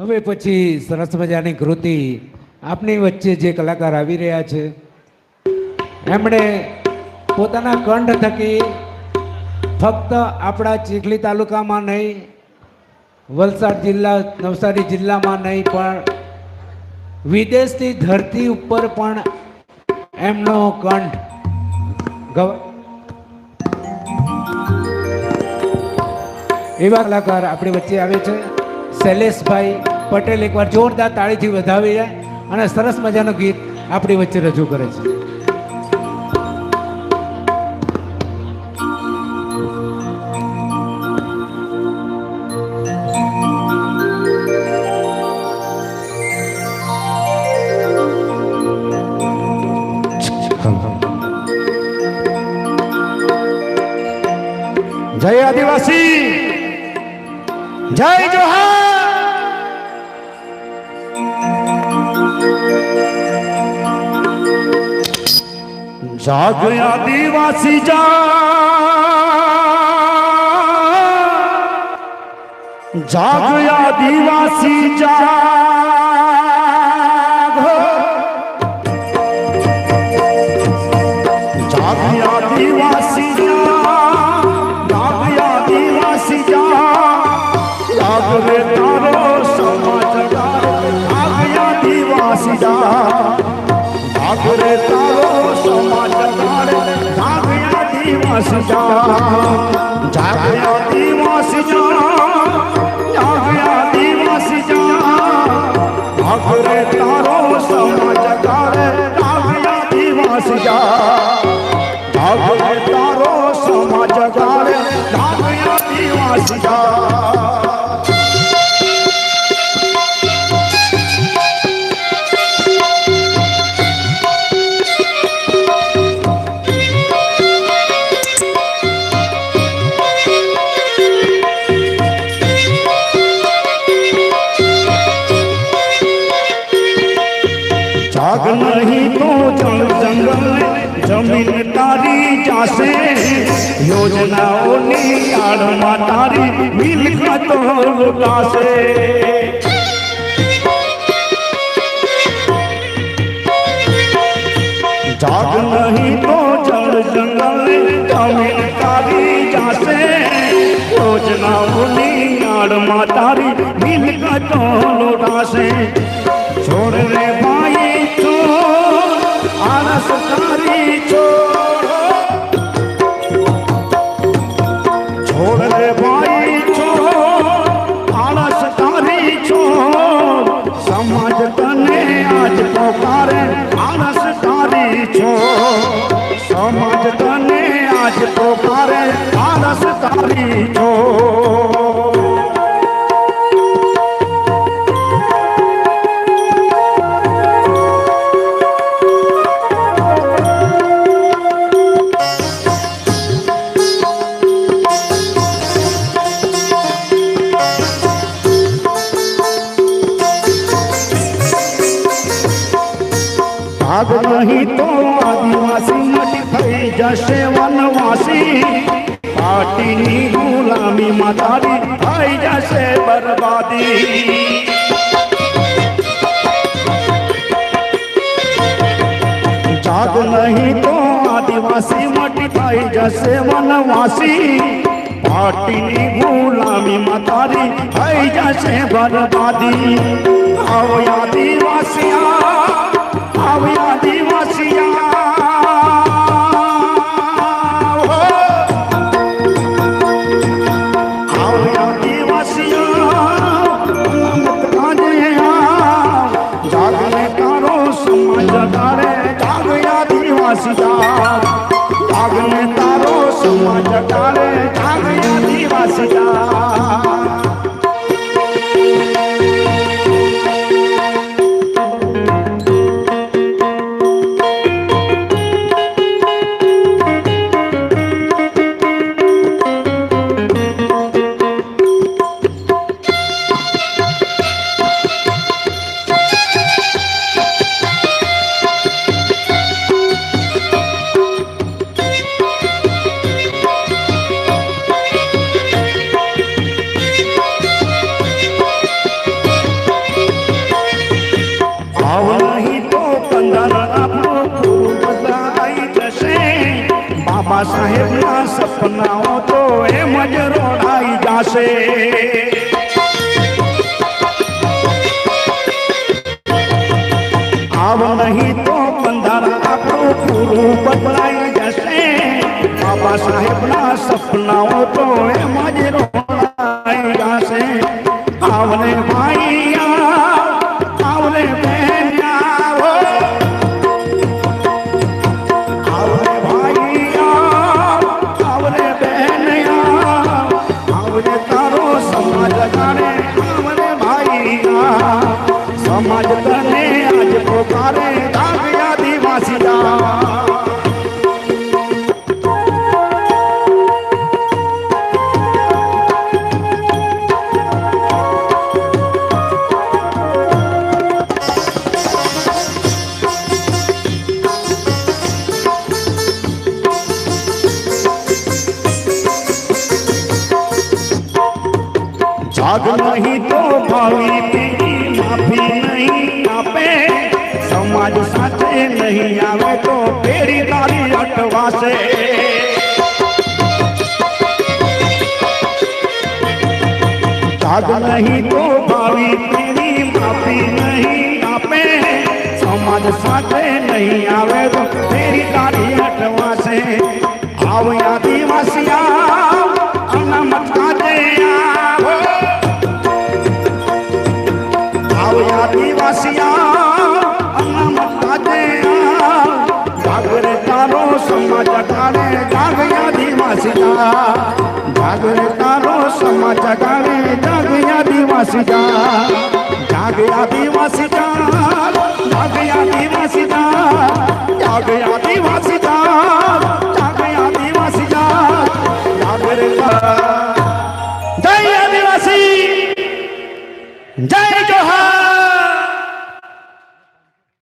હવે પછી સરસ મજાની કૃતિ આપની વચ્ચે જે કલાકાર આવી રહ્યા છે. એમણે પોતાના કંઠ થકી ફક્ત આપણા ચીખલી તાલુકામાં નહીં, વલસાડ જિલ્લા, નવસારી જિલ્લામાં નહીં, પણ વિદેશની ધરતી ઉપર પણ એમનો કંઠ એવા કલાકાર આપણી વચ્ચે આવે છે. શૈલેષભાઈ પટેલ એકવાર જોરદાર તાળીથી વધાવી જાય અને સરસ મજાનું ગીત આપણી વચ્ચે રજૂ કરે છે. જય આદિવાસી! जय जोहार। जाग आदिवासी जा। जाग आदिवासी जा। जाग आदिवासी તારો સમાજ તારે જાગ્યા દિવસ જા. જાગ્યા દિવસ જા. जाग नहीं तो जल जंगल, ज़मीन तारी जासे। योजनाओनी आड़मा तारी मिलकत लुटासे जाग नहीं तो जल जंगल, ज़मीन तारी जासे। योजनाओनी आड़मा तारी मिलकत लुटासे छोड़ रे भाई छोड़ आलस तारी आज पुकारे। आलस तारी छोड़ समाज तने आज पुकारे वही तो आदिवासी मटी जैसे वनवासी। पाटिनी गुलामी मदारी भाई जैसे बर्बादी। जाग नहीं तो आदिवासी मटी भाई, जैसे वनवासी। पाटिनी गुलामी मतारी, भाई जैसे बर्बादी। आओ आदिवासिया। આવ્યા દિવસિયા આવ્યા દિવસિયા જાગને તારો સમાજ તારે જાગ્યા દિવસિયા જાગને બાબા સાહેબના સપનાઓ તો એમ જ રોડાઈ જાશે આવ નહીં તો બંધારણ આપણું પૂરું બદલાઈ જશે બાબા સાહેબના સપનાઓ તો એમ જ રોડાઈ જશે આવને ભાઈ સમાજ કરે સમાજ કરે भाग नहीं तो भावी माफ़ी नहीं आपे। समाज साथ नहीं आवे तो फेरी तारी अटवा से भाग नहीं तो भावी तेरी माफ़ी नहीं आपे। समाज साथ नहीं आवे तो फेरी तारी अटवा से आवया समाज जगारे जाग जाग रे तारो समाज जगारे जाग या दिवासी या दिवासी जा जाग